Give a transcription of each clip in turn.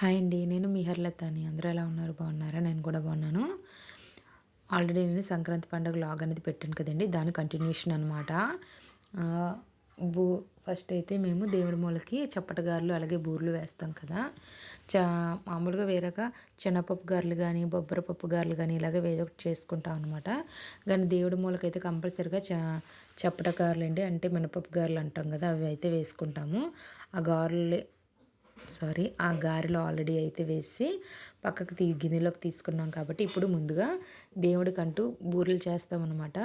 Hi అండి. నేను మీ హర్లత అని అందరూ ఎలా ఉన్నారు? బాగున్నారా? నేను కూడా బాగున్నాను. ఆల్రెడీ నేను సంక్రాంతి పండుగ లాగ్ అనేది పెట్టాను కదండి. దాని కంటిన్యూషన్ అనమాట బూ ఫస్ట్ అయితే మేము దేవుడి మూలకి చప్పటగారులు అలాగే బూర్లు వేస్తాం కదా. చా మామూలుగా వేరేగా శనగపప్పు గారెలు కానీ బొబ్బరపప్పు గారెలు కానీ ఇలాగే వేరే ఒకటి చేసుకుంటాం అనమాట కానీ దేవుడి మూలకైతే కంపల్సరిగా చ చప్పట గారెలు అండి. అంటే మినపప్పు గారెలు అంటాం కదా అవి అయితే వేసుకుంటాము. ఆ గారెలు సారీ ఆ గారెలో ఆల్రెడీ అయితే వేసి పక్కకు తీ గిన్నెలోకి తీసుకున్నాం కాబట్టి ఇప్పుడు ముందుగా దేవుడికంటూ బూరెలు చేస్తామన్నమాట.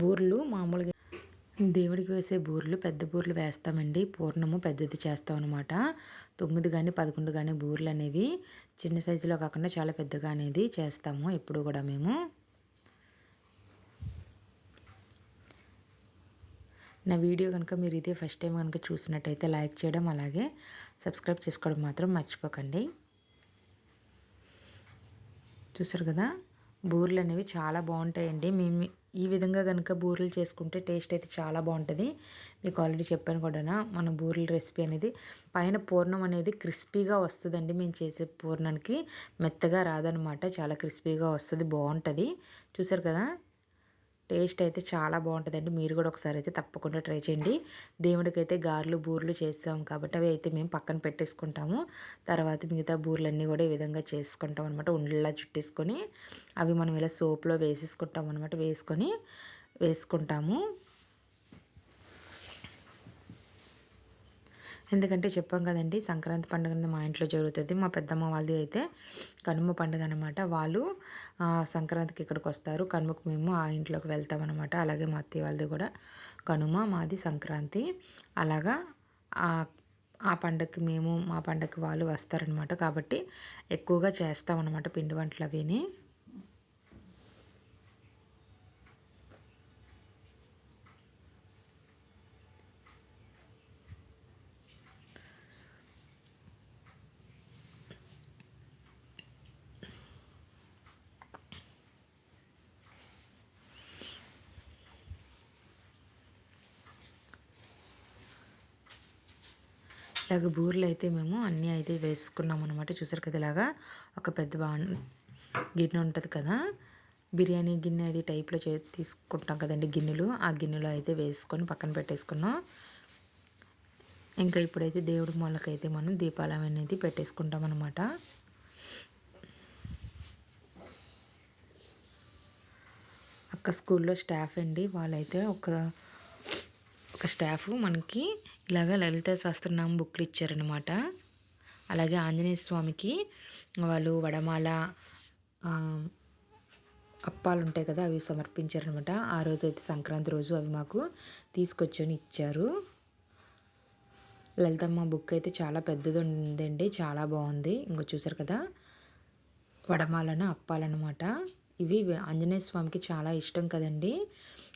బూరెలు మామూలుగా దేవుడికి వేసే బూరెలు పెద్ద బూరెలు వేస్తామండి. పూర్ణము పెద్దది చేస్తాం అనమాట తొమ్మిది కానీ పదకొండు కానీ బూరెలు అనేవి చిన్న సైజులో కాకుండా చాలా పెద్దగా అనేది చేస్తాము ఎప్పుడు కూడా మేము. నా వీడియో కనుక మీరు ఇదే ఫస్ట్ టైం కనుక చూసినట్టయితే లైక్ చేయడం అలాగే సబ్స్క్రైబ్ చేసుకోవడం మాత్రం మర్చిపోకండి. చూసారు కదా? బూరెలు అనేవి చాలా బాగుంటాయండి. మేము ఈ విధంగా కనుక బూరెలు చేసుకుంటే టేస్ట్ అయితే చాలా బాగుంటుంది. మీకు ఆల్రెడీ చెప్పాను కూడా మన బూరెల రెసిపీ అనేది పైన పూర్ణం అనేది క్రిస్పీగా వస్తుందండి మేము చేసే పూర్ణానికి. మెత్తగా రాదనమాట చాలా క్రిస్పీగా వస్తుంది బాగుంటుంది. చూసారు కదా? టేస్ట్ అయితే చాలా బాగుంటుందండి. మీరు కూడా ఒకసారి అయితే తప్పకుండా ట్రై చేయండి. దేవుడికైతే గారెలు బూర్లు చేస్తాం కాబట్టి అవి అయితే మేము పక్కన పెట్టేసుకుంటాము. తర్వాత మిగతా బూర్లన్నీ కూడా ఈ విధంగా చేసుకుంటాం అనమాట ఉండలా చుట్టేసుకొని అవి మనం ఇలా సోప్లో వేసేసుకుంటాం అనమాట వేసుకొని వేసుకుంటాము. ఎందుకంటే చెప్పాం కదండి సంక్రాంతి పండుగ మా ఇంట్లో జరుగుతుంది. మా పెద్దమ్మ వాళ్ళది అయితే కనుమ పండుగ అనమాట వాళ్ళు సంక్రాంతికి ఇక్కడికి వస్తారు. కనుమకు మేము ఆ ఇంట్లోకి వెళ్తామన్నమాట అలాగే మా అత్తయ్య వాళ్ళది కూడా కనుమ మాది సంక్రాంతి. అలాగా ఆ పండగకి మేము మా పండగకి వాళ్ళు వస్తారనమాట కాబట్టి ఎక్కువగా చేస్తామన్నమాట పిండి వంటలు అవిని. ఇలాగ బూరెలు అయితే మేము అన్నీ అయితే వేసుకున్నాం అనమాట చూసారు కదా ఇలాగా? ఒక పెద్ద బా గిన్నె ఉంటుంది కదా? బిర్యానీ గిన్నె అది టైప్లో చే తీసుకుంటాం కదండి గిన్నెలు. ఆ గిన్నెలో అయితే వేసుకొని పక్కన పెట్టేసుకున్నాం. ఇంకా ఇప్పుడైతే దేవుడి మూలకైతే మనం దీపాలం అనేది పెట్టేసుకుంటాం అనమాట అక్క స్కూల్లో స్టాఫ్ అండి. వాళ్ళైతే ఒక ఒక స్టాఫ్ మనకి ఇలాగ లలిత సహస్రనామం బుక్లు ఇచ్చారనమాట అలాగే ఆంజనేయ స్వామికి వాళ్ళు వడమాల అప్పాలు ఉంటాయి కదా అవి సమర్పించారనమాట ఆ రోజు అయితే సంక్రాంతి రోజు అవి మాకు తీసుకొచ్చని ఇచ్చారు. లలితమ్మ బుక్ అయితే చాలా పెద్దది ఉందండి చాలా బాగుంది. ఇంకో చూసారు కదా వడమాలను అప్పాలన్నమాట. ఇవి ఆంజనేయ స్వామికి చాలా ఇష్టం కదండి.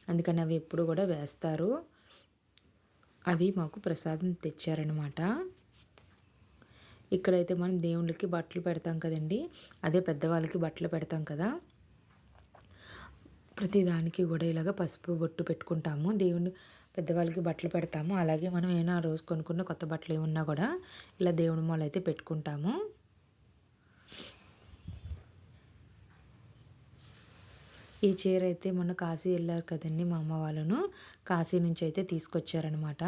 అందుకని అవి ఎప్పుడు కూడా వేస్తారు. అవి మాకు ప్రసాదం తెచ్చారనమాట ఇక్కడైతే మనం దేవుళ్ళకి బట్టలు పెడతాం కదండి. అదే పెద్దవాళ్ళకి బట్టలు పెడతాం కదా. ప్రతిదానికి కూడా ఇలాగ పసుపు బొట్టు పెట్టుకుంటాము. దేవుని పెద్దవాళ్ళకి బట్టలు పెడతాము. అలాగే మనం ఏమైనా రోజు కొనుక్కున్న కొత్త బట్టలు ఏమున్నా కూడా ఇలా దేవుని మొలైతే పెట్టుకుంటాము. ఈ చీర అయితే మొన్న కాశీ వెళ్ళారు కదండి మా అమ్మ వాళ్ళను. కాశీ నుంచి అయితే తీసుకొచ్చారనమాట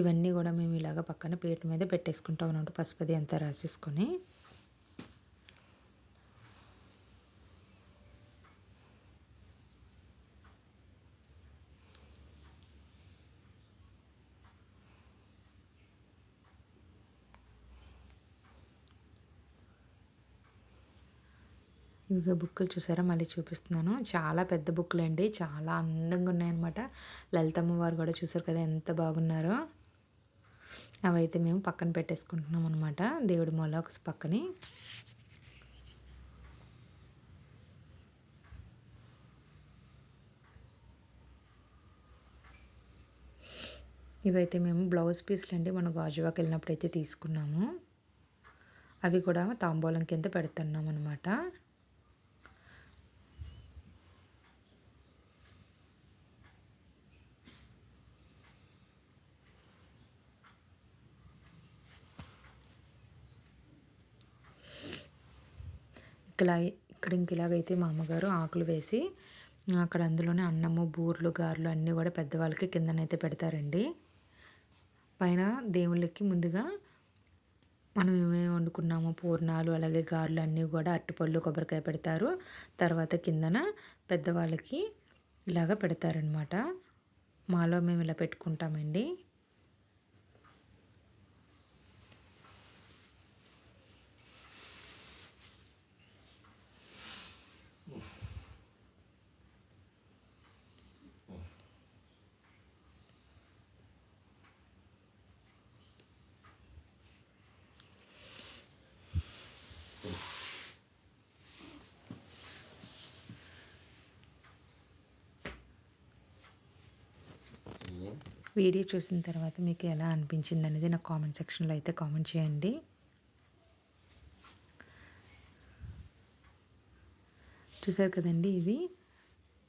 ఇవన్నీ కూడా మేము ఇలాగ పక్కన ప్లేట్ మీద పెట్టేసుకుంటాం అనమాట పసుపది అంతా రాసేసుకొని. ఇదిగో బుక్కులు చూసారా? మళ్ళీ చూపిస్తున్నాను. చాలా పెద్ద బుక్కులు అండి చాలా అందంగా ఉన్నాయన్నమాట. లలితమ్మ వారు కూడా చూసారు కదా ఎంత బాగున్నారో. అవైతే మేము పక్కన పెట్టేసుకుంటున్నాం అనమాట దేవుడి మూల ఒక పక్కని. ఇవైతే మేము బ్లౌజ్ పీస్లు అండి మనం గాజువాకి వెళ్ళినప్పుడు అయితే తీసుకున్నాము. అవి కూడా తాంబూలం కింద పెడుతున్నాం అనమాట ఇక్కడ ఇక్కడ ఇంక ఇలాగైతే మా అమ్మగారు ఆకులు వేసి అక్కడ అందులోనే అన్నము బూర్లు గారెలు అన్నీ కూడా పెద్దవాళ్ళకి కిందనైతే పెడతారండి. పైన దేవుళ్ళకి ముందుగా మనం ఏమేమి వండుకున్నామో పూర్ణాలు అలాగే గారెలు అన్నీ కూడా అరటిపళ్ళు కొబ్బరికాయ పెడతారు. తర్వాత కిందన పెద్దవాళ్ళకి ఇలాగ పెడతారనమాట. మాలో మేము ఇలా పెట్టుకుంటామండి. వీడియో చూసిన తర్వాత మీకు ఎలా అనిపించింది అనేది నాకు కామెంట్ సెక్షన్లో అయితే కామెంట్ చేయండి. చూసారు కదండి ఇది?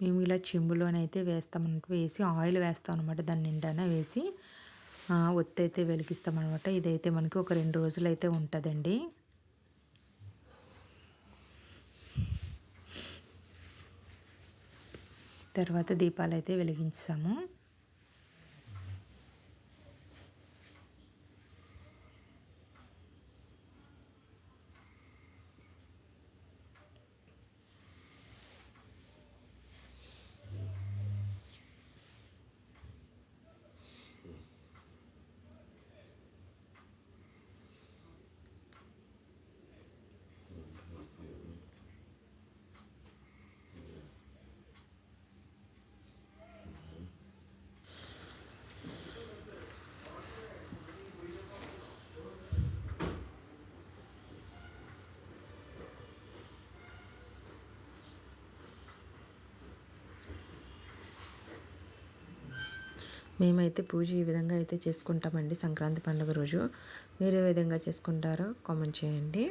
మేము ఇలా చెంబులోనైతే వేస్తామన్నట్టు వేసి ఆయిల్ వేస్తాం అనమాట దాని నిండా వేసి ఒత్తి అయితే వెలిగిస్తామన్నమాట ఇదైతే మనకి ఒక రెండు రోజులు అయితే ఉంటుందండి. తర్వాత దీపాలు అయితే వెలిగించాము. మేమైతే పూజ ఈ విధంగా అయితే చేసుకుంటామండి సంక్రాంతి పండుగ రోజు. మీరు ఏ విధంగా చేసుకుంటారో కామెంట్ చేయండి.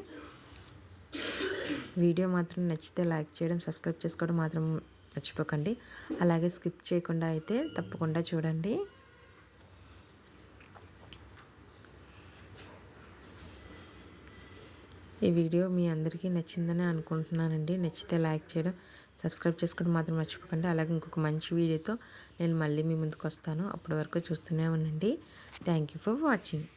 వీడియో మాత్రం నచ్చితే లైక్ చేయడం సబ్స్క్రైబ్ చేసుకోవడం మాత్రం మర్చిపోకండి. అలాగే స్కిప్ చేయకుండా అయితే తప్పకుండా చూడండి. ఈ వీడియో మీ అందరికీ నచ్చిందని అనుకుంటున్నానండి. నచ్చితే లైక్ చేయడం సబ్స్క్రైబ్ చేసుకోవడం మాత్రం మర్చిపోకండి. అలాగే ఇంకొక మంచి వీడియోతో నేను మళ్ళీ మీ ముందుకు వస్తాను. అప్పటి వరకు చూస్తూనే ఉండండి. Thank you for watching